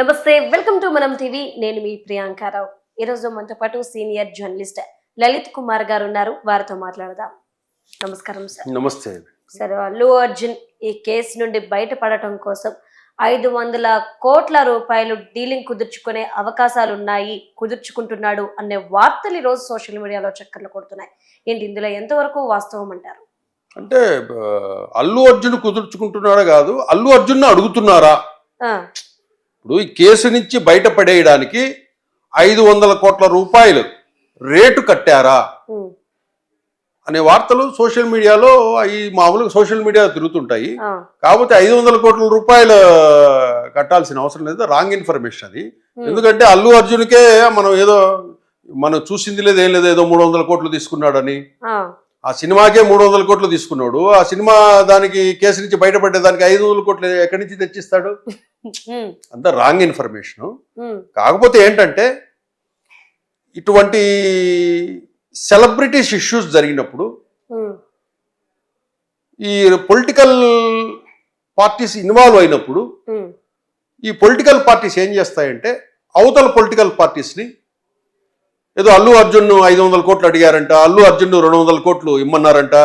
నమస్తే welcome to మనం TV. నేను మీ ప్రియాంకారావు ఈరోజు మనతో పాటు సీనియర్ జర్నలిస్ట్ లలిత్ కుమార్ గారు ఉన్నారు. వారితో మాట్లాడదాం. నమస్కారం సార్. నమస్తే. సార్ అల్లు అర్జున్ ఈ కేసు నుండి బయటపడటం కోసం ఐదు వందల కోట్ల రూపాయలు డీలింగ్ కుదుర్చుకునే అవకాశాలు ఉన్నాయి కుదుర్చుకుంటున్నాడు అనే వార్తలు ఈ రోజు సోషల్ మీడియాలో చక్కర్లు కొడుతున్నాయి. ఏంటి ఇందులో ఎంతవరకు వాస్తవం అంటారు? అంటే అల్లు అర్జున్ కుదుర్చుకుంటున్నాడా కాదు అల్లు అర్జున్ అడుగుతున్నారా? ఇప్పుడు ఈ కేసు నుంచి బయటపడేయడానికి ఐదు వందల కోట్ల రూపాయలు రేటు కట్టారా? అనే వార్తలు సోషల్ మీడియాలో అవి మామూలుగా సోషల్ మీడియా తిరుగుతుంటాయి. కాకపోతే ఐదు వందల కోట్ల రూపాయలు కట్టాల్సిన అవసరం లేదు. రాంగ్ ఇన్ఫర్మేషన్ అది. ఎందుకంటే అల్లు అర్జున్కే మనం ఏదో మనం చూసింది లేదు ఏం లేదు ఏదో మూడు వందల కోట్లు తీసుకున్నాడని. ఆ, సినిమాకే మూడు వందల కోట్లు తీసుకున్నాడు. ఆ సినిమా దానికి కేసు నుంచి బయటపడ్డే దానికి ఐదు వందల కోట్లు ఎక్కడి నుంచి తెచ్చిస్తాడు? అంత రాంగ్ ఇన్ఫర్మేషన్. కాకపోతే ఏంటంటే ఇటువంటి సెలబ్రిటీస్ ఇష్యూస్ జరిగినప్పుడు ఈ పొలిటికల్ పార్టీస్ ఇన్వాల్వ్ అయినప్పుడు ఈ పొలిటికల్ పార్టీస్ ఏం చేస్తాయంటే అవతల పొలిటికల్ పార్టీస్ని ఏదో అల్లు అర్జున్ ఐదు వందల కోట్లు అడిగారంట అల్లు అర్జున్ రెండు వందల కోట్లు ఇమ్మన్నారంట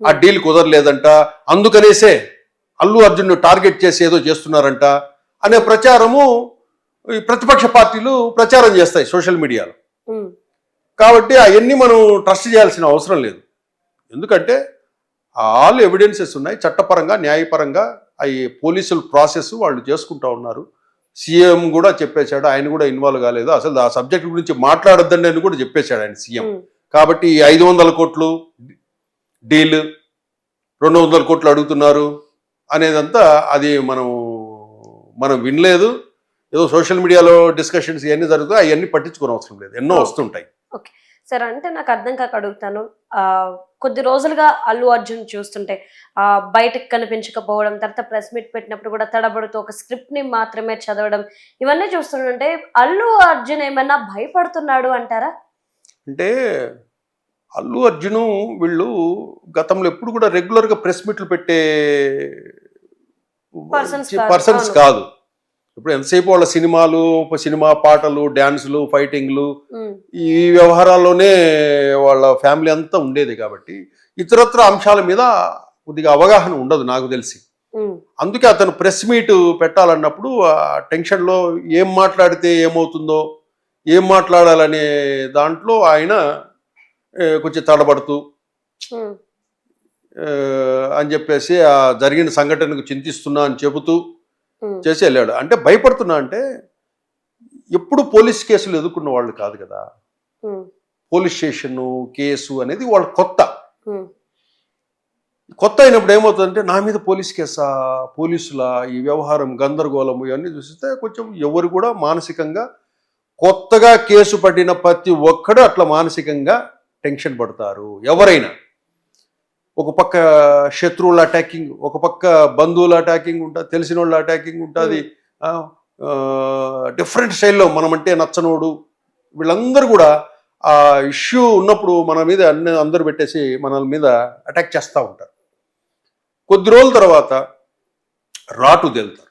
ఆ డీల్ కుదరలేదంట అందుకనేసే అల్లు అర్జున్ టార్గెట్ చేసి ఏదో చేస్తున్నారంట అనే ప్రచారము ప్రతిపక్ష పార్టీలు ప్రచారం చేస్తాయి సోషల్ మీడియాలో. ఉమ్, కాబట్టి అవన్నీ మనం ట్రస్ట్ చేయాల్సిన అవసరం లేదు. ఎందుకంటే ఆల్ ఎవిడెన్సెస్ ఉన్నాయి చట్టపరంగా న్యాయపరంగా అవి పోలీసుల ప్రాసెస్ వాళ్ళు చేసుకుంటా ఉన్నారు. సీఎం కూడా చెప్పేశాడు ఆయన కూడా ఇన్వాల్వ్ కాలేదు. అసలు ఆ సబ్జెక్ట్ గురించి మాట్లాడొద్దండి అని కూడా చెప్పేశాడు ఆయన సీఎం. కాబట్టి ఐదు వందల కోట్లు డీల్ రెండు వందల కోట్లు అడుగుతున్నారు అనేదంతా అది మనం మనం వినలేదు. ఏదో సోషల్ మీడియాలో డిస్కషన్స్ ఇవన్నీ జరుగుతాయి అవన్నీ పట్టించుకోని అవసరం లేదు. ఎన్నో వస్తుంటాయి. సరే అంటే నాకు అర్థం కాక అడుగుతాను. కొద్ది రోజులుగా అల్లు అర్జున్ చూస్తుంటే ఆ బయటకు కనిపించకపోవడం తర్వాత ప్రెస్ మీట్ పెట్టినప్పుడు కూడా తడబడుతూ ఒక స్క్రిప్ట్ని మాత్రమే చదవడం ఇవన్నీ చూస్తుంటే అల్లు అర్జున్ ఏమన్నా భయపడుతున్నాడు అంటారా? అంటే అల్లు అర్జును వీళ్ళు గతంలో ఎప్పుడు కూడా రెగ్యులర్గా ప్రెస్ మీట్లు పెట్టే పర్సన్స్. కాదు. ఇప్పుడు ఎంతసేపు వాళ్ళ సినిమాలు సినిమా పాటలు డ్యాన్సులు ఫైటింగ్లు ఈ వ్యవహారాల్లోనే వాళ్ళ ఫ్యామిలీ అంతా ఉండేది కాబట్టి ఇతరత్ర అంశాల మీద కొద్దిగా అవగాహన ఉండదు నాకు తెలిసి. అందుకే అతను ప్రెస్ మీట్ పెట్టాలన్నప్పుడు ఆ టెన్షన్లో ఏం మాట్లాడితే ఏమవుతుందో ఏం మాట్లాడాలనే దాంట్లో ఆయన కొంచెం తడబడుతూ అని చెప్పేసి ఆ జరిగిన సంఘటనకు చింతిస్తున్నా అని చెబుతూ చేసి వెళ్ళాడు. అంటే భయపడుతున్నా అంటే ఎప్పుడు పోలీస్ కేసులు ఎదుర్కొన్న వాళ్ళు కాదు కదా. పోలీస్ స్టేషను కేసు అనేది వాళ్ళు కొత్త. కొత్త అయినప్పుడు ఏమవుతుందంటే నా మీద పోలీస్ కేసా పోలీసుల ఈ వ్యవహారం గందరగోళం ఇవన్నీ చూస్తే కొంచెం ఎవరు కూడా మానసికంగా కొత్తగా కేసు పడిన ప్రతి ఒక్కడు అట్లా మానసికంగా టెన్షన్ పడతారు ఎవరైనా. ఒక పక్క శత్రువుల అటాకింగ్ ఒక పక్క బంధువుల అటాకింగ్ ఉంటుంది తెలిసిన వాళ్ళ అటాకింగ్ ఉంటుంది డిఫరెంట్ స్టైల్లో మనమంటే నచ్చనోడు. వీళ్ళందరూ కూడా ఆ ఇష్యూ ఉన్నప్పుడు మన మీద అన్ని అందరూ పెట్టేసి మన మీద అటాక్ చేస్తూ ఉంటారు. కొద్ది రోజుల తర్వాత రాటు తేలుతారు.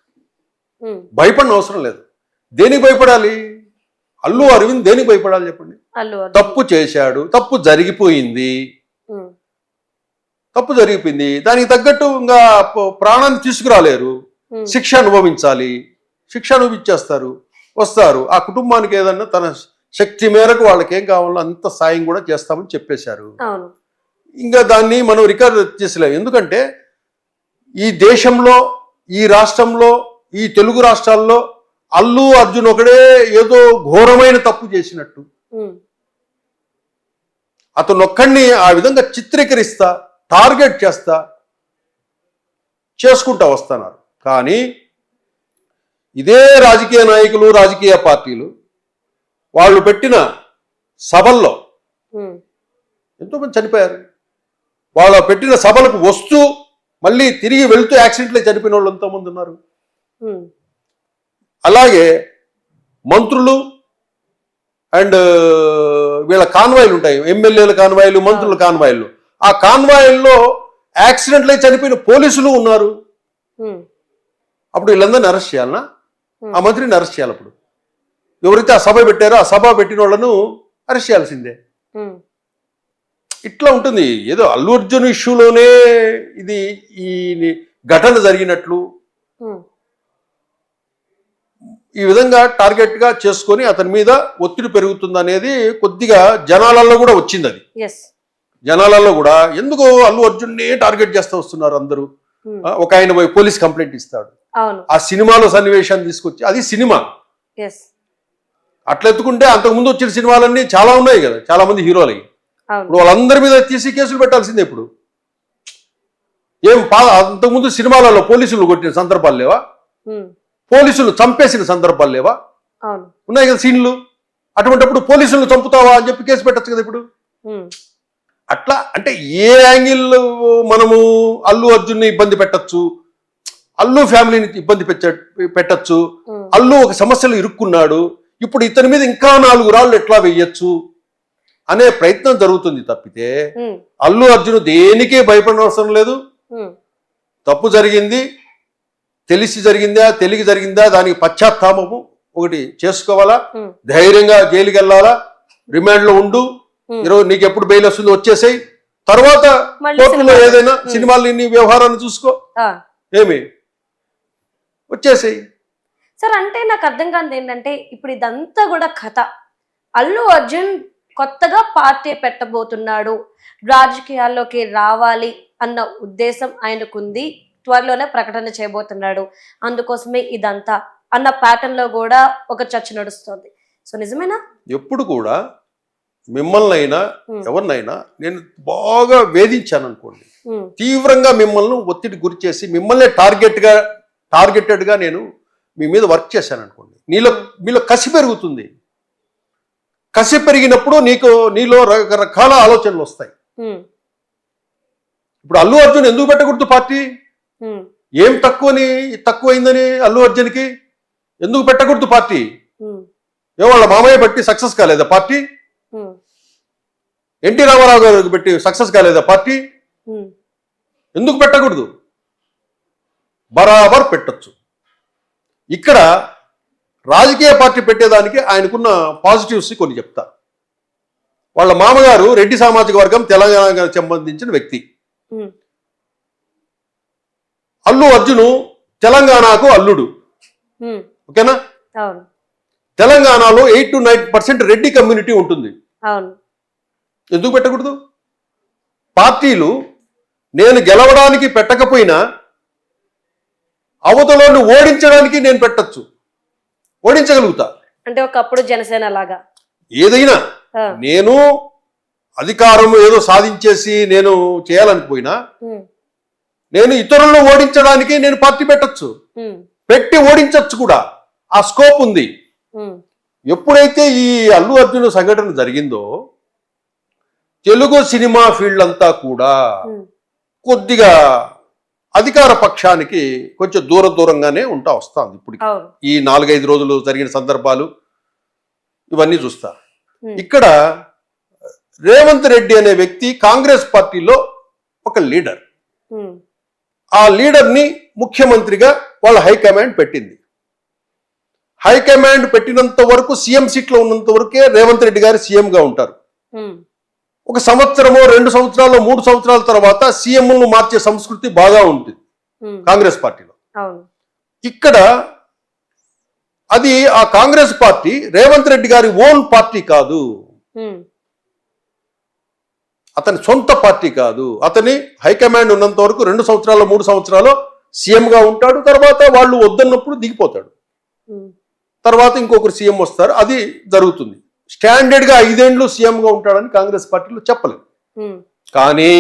భయపడిన అవసరం లేదు. దేనికి భయపడాలి? అల్లు అరవింద్ దేనికి భయపడాలి చెప్పండి? తప్పు చేశాడు తప్పు జరిగిపోయింది. తప్పు జరిగిపోయింది. దానికి తగ్గట్టు ఇంకా ప్రాణాన్ని తీసుకురాలేరు. శిక్ష అనుభవించాలి. శిక్ష అనుభవించేస్తారు వస్తారు. ఆ కుటుంబానికి ఏదన్నా తన శక్తి మేరకు వాళ్ళకి ఏం కావాలో అంత సాయం కూడా చేస్తామని చెప్పేశారు. ఇంకా దాన్ని మనం రికార్డ్ చేసలేం ఎందుకంటే ఈ దేశంలో ఈ రాష్ట్రంలో ఈ తెలుగు రాష్ట్రాల్లో అల్లు అర్జున్ ఒకడే ఏదో ఘోరమైన తప్పు చేసినట్టు. అతను ఒక్కడిని ఆ విధంగా చిత్రీకరిస్తా టార్గెట్ చేస్తా చేసుకుంటా వస్తున్నారు. కానీ ఇదే రాజకీయ నాయకులు రాజకీయ పార్టీలు వాళ్ళు పెట్టిన సభల్లో ఎంతోమంది చనిపోయారు. వాళ్ళ పెట్టిన సభలకు వస్తూ మళ్ళీ తిరిగి వెళ్తూ యాక్సిడెంట్లో చనిపోయిన వాళ్ళు ఎంతోమంది ఉన్నారు. అలాగే మంత్రులు అండ్ వీళ్ళ కాన్వాయిలు ఉంటాయి. ఎమ్మెల్యేల కాన్వాయిలు మంత్రుల కాన్వాయిలు. ఆ కాన్వాయిల్లో యాక్సిడెంట్లు చనిపోయిన పోలీసులు ఉన్నారు. అప్పుడు వీళ్ళందరినీ అరెస్ట్ చేయాలనా. ఆ మంత్రిని అరెస్ట్ చేయాలి అప్పుడు. ఎవరైతే ఆ సభ పెట్టారో ఆ సభ పెట్టిన వాళ్ళను అరెస్ట్ చేయాల్సిందే. ఇట్లా ఉంటుంది. ఏదో అల్లు అర్జున్ ఇష్యూలోనే ఇది ఈ ఘటన జరిగినట్లు. ఈ విధంగా టార్గెట్గా చేసుకొని అతని మీద ఒత్తిడి పెరుగుతుంది అనేది కొద్దిగా జనాలలో కూడా వచ్చింది అది. జనాలలో కూడా ఎందుకు అల్లు అర్జున్ని టార్గెట్ చేస్తూ వస్తున్నారు అందరూ. ఒక ఆయన పోయి పోలీస్ కంప్లైంట్ ఇస్తాడు. ఆ సినిమాలో సన్నివేశాన్ని తీసుకొచ్చి అది సినిమా. అట్లా ఎత్తుకుంటే అంతకుముందు వచ్చిన సినిమాలన్నీ చాలా ఉన్నాయి కదా చాలా మంది అవును. ఇప్పుడు వాళ్ళందరి మీద తీసి కేసులు పెట్టాల్సిందే ఇప్పుడు. ఏం అంతకుముందు సినిమాలలో పోలీసులు కొట్టిన సందర్భాలు లేవా? పోలీసులు చంపేసిన సందర్భాలు లేవా? ఉన్నాయి కదా సీన్లు. అటువంటిప్పుడు పోలీసులను చంపుతావా అని చెప్పి కేసు పెట్టచ్చు కదా ఇప్పుడు. అట్లా అంటే ఏ యాంగిల్ మనము అల్లు అర్జున్ని ఇబ్బంది పెట్టచ్చు? అల్లు ఫ్యామిలీని ఇబ్బంది పెట్ట పెట్టచ్చు. అల్లు ఒక సమస్యలు ఇరుక్కున్నాడు. ఇప్పుడు ఇతని మీద ఇంకా నాలుగు రాళ్ళు ఎట్లా వెయ్యొచ్చు అనే ప్రయత్నం జరుగుతుంది తప్పితే అల్లు అర్జున్ దేనికే భయపడనవసరం లేదు. తప్పు జరిగింది తెలిసి జరిగిందా తెలిగి జరిగిందా దానికి పశ్చాత్తాపము ఒకటి చేసుకోవాలా? ధైర్యంగా జైలుకి వెళ్ళాలా రిమాండ్లో ఉండు. ఈరోజు నీకు ఎప్పుడు బెయిల్ వస్తుందో వచ్చేసాయి. తర్వాత కోర్టులో. ఏదైనా. సినిమాలు నీ వ్యవహారాన్ని చూసుకో. ఏమి? వచ్చేసాయి. సార్ అంటే నాకు అర్థం కానిది ఏంటంటే ఇప్పుడు ఇదంతా కూడా కథ. అల్లు అర్జున్ కొత్తగా పార్టీ పెట్టబోతున్నాడు. రాజకీయాల్లోకి రావాలి అన్న ఉద్దేశం ఆయనకుంది. త్వరలోనే ప్రకటన చేయబోతున్నాడు. అందుకోసమే ఇదంతా అన్న ప్యాటర్న్లో కూడా ఒక చర్చ నడుస్తుంది. సో నిజమేనా? ఎప్పుడు కూడా మిమ్మల్ని అయినా ఎవరినైనా నేను బాగా వేధించాను అనుకోండి తీవ్రంగా మిమ్మల్ని ఒత్తిడి గురి చేసి మిమ్మల్ని టార్గెట్గా టార్గెటెడ్గా నేను మీ మీద వర్క్ చేశాను అనుకోండి నీలో మీలో కసి పెరుగుతుంది. కసి పెరిగినప్పుడు నీకు నీలో రకరకాల ఆలోచనలు వస్తాయి. ఇప్పుడు అల్లు అర్జున్ ఎందుకు పెట్టకూడదు పార్టీ? ఏం తక్కువని తక్కువైందని అల్లు అర్జున్కి? ఎందుకు పెట్టకూడదు పార్టీ? ఏ వాళ్ళ మామయ్య పెట్టి సక్సెస్ కాలేదా పార్టీ? ఎన్టీ రామారావు గారికి పెట్టి సక్సెస్ కాలేదా పార్టీ? ఎందుకు పెట్టకూడదు? బరాబర్ పెట్టొచ్చు. ఇక్కడ రాజకీయ పార్టీ పెట్టేదానికి ఆయనకున్న పాజిటివ్స్ కొన్ని చెప్తా. వాళ్ళ మామగారు రెడ్డి సామాజిక వర్గం తెలంగాణకు సంబంధించిన వ్యక్తి. అల్లు అర్జును తెలంగాణకు అల్లుడు. ఓకేనా? తెలంగాణలో eight to nine percent Reddy community ఉంటుంది. అవును. ఎందుకు పెట్టకూడదు? పార్టీలు నేను గెలవడానికి పెట్టకపోయినా అవతలను ఓడించడానికి నేను పెట్టచ్చు. ఓడించగలుగుతా. అంటే ఒకప్పుడు జనసేన లాగా. ఏదైనా నేను అధికారం ఏదో సాధించేసి నేను చేయాలనిపోయినా నేను ఇతరులను ఓడించడానికి నేను పార్టీ పెట్టచ్చు. పెట్టి ఓడించచ్చు కూడా. ఆ స్కోప్ ఉంది. ఎప్పుడైతే ఈ అల్లు అర్జున్ సంఘటన జరిగిందో తెలుగు సినిమా ఫీల్డ్ అంతా కూడా కొద్దిగా అధికార పక్షానికి కొంచెం దూర దూరంగానే ఉంటా వస్తుంది ఇప్పుడు ఈ నాలుగైదు రోజులు జరిగిన సందర్భాలు ఇవన్నీ చూస్తా. ఇక్కడ రేవంత్ రెడ్డి అనే వ్యక్తి కాంగ్రెస్ పార్టీలో ఒక లీడర్. ఆ లీడర్ని ముఖ్యమంత్రిగా వాళ్ళ హైకమాండ్ పెట్టింది. హైకమాండ్ పెట్టినంత వరకు సీఎం సీట్లో ఉన్నంత వరకే రేవంత్ రెడ్డి గారు సీఎంగా ఉంటారు. ఒక సంవత్సరమో రెండు సంవత్సరాలు మూడు సంవత్సరాల తర్వాత సీఎంలను మార్చే సంస్కృతి బాగా ఉంటుంది కాంగ్రెస్ పార్టీలో. ఇక్కడ అది ఆ కాంగ్రెస్ పార్టీ రేవంత్ రెడ్డి గారి ఓన్ పార్టీ కాదు. అతని సొంత పార్టీ కాదు. అతని హైకమాండ్ ఉన్నంత వరకు రెండు సంవత్సరాలు మూడు సంవత్సరాలు సీఎంగా ఉంటాడు. తర్వాత వాళ్ళు వద్దన్నప్పుడు దిగిపోతాడు. తర్వాత ఇంకొకరు సీఎం వస్తారు. అది జరుగుతుంది. స్టాండర్డ్గా ఐదేండ్లు సీఎంగా ఉంటాడని కాంగ్రెస్ పార్టీలో చెప్పలేదు. కానీ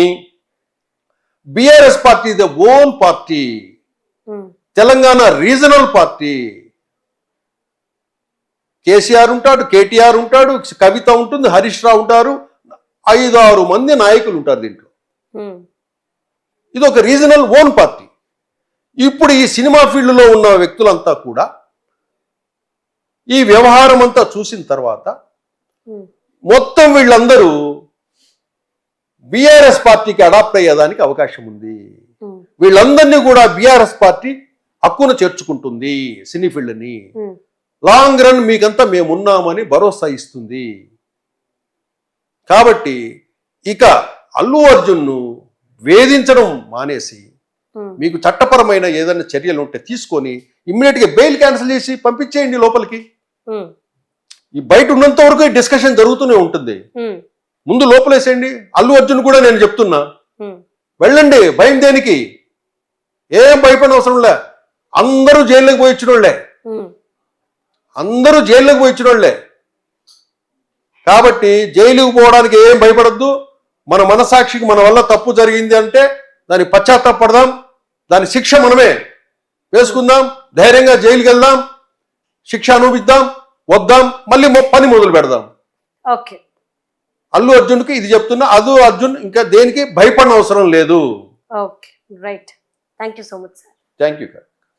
BRS party the own party Telangana regional party. KCR ఉంటాడు కేటీఆర్ ఉంటాడు కవిత ఉంటుంది హరీష్ రావు ఉంటారు ఐదు ఆరు మంది నాయకులు ఉంటారు దీంట్లో. ఇది ఒక రీజనల్ ఓన్ పార్టీ. ఇప్పుడు ఈ సినిమా ఫీల్డ్లో ఉన్న వ్యక్తులంతా కూడా ఈ వ్యవహారం అంతా చూసిన తర్వాత మొత్తం వీళ్ళందరూ బీఆర్ఎస్ పార్టీకి అడాప్ట్ అయ్యేదానికి అవకాశం ఉంది. వీళ్ళందరినీ కూడా బీఆర్ఎస్ పార్టీ హక్కును చేర్చుకుంటుంది సినీ ఫీల్డ్ని. లాంగ్ రన్ మీకంతా మేమున్నామని భరోసా ఇస్తుంది. కాబట్టి ఇక అల్లు అర్జున్ను వేధించడం మానేసి మీకు చట్టపరమైన ఏదైనా చర్యలు ఉంటే తీసుకొని ఇమ్మీడియట్గా బెయిల్ క్యాన్సిల్ చేసి పంపించేయండి లోపలికి. ఈ బయట ఉన్నంత వరకు ఈ డిస్కషన్ జరుగుతూనే ఉంటుంది. ముందు లోపలేసేయండి. అల్లు అర్జున్ కూడా నేను చెప్తున్నా. వెళ్ళండి. భయం దేనికి? ఏం భయపడిన అవసరం లే. అందరూ జైల్లోకి పోయి ఇచ్చినోళ్ళే. అందరూ జైల్లోకి పోయి ఇచ్చినోళ్ళే. కాబట్టి జైలుకు పోవడానికి ఏం భయపడద్దు. మన మనసాక్షికి మన వల్ల తప్పు జరిగింది అంటే దాన్ని పశ్చాత్తాపడదాం. దాని శిక్ష మనమే. వేసుకుందాం. ధైర్యంగా జైలుకి వెళ్దాం. శిక్ష అనుభవిద్దాం. వద్దాం మళ్ళీ పని మొదలు పెడదాం. ఓకే. అల్లు అర్జున్కి ఇది చెప్తున్నా అల్లు అర్జున్ ఇంకా దేనికి భయపడిన అవసరం లేదు. Okay right. Thank you so much sir. Thank you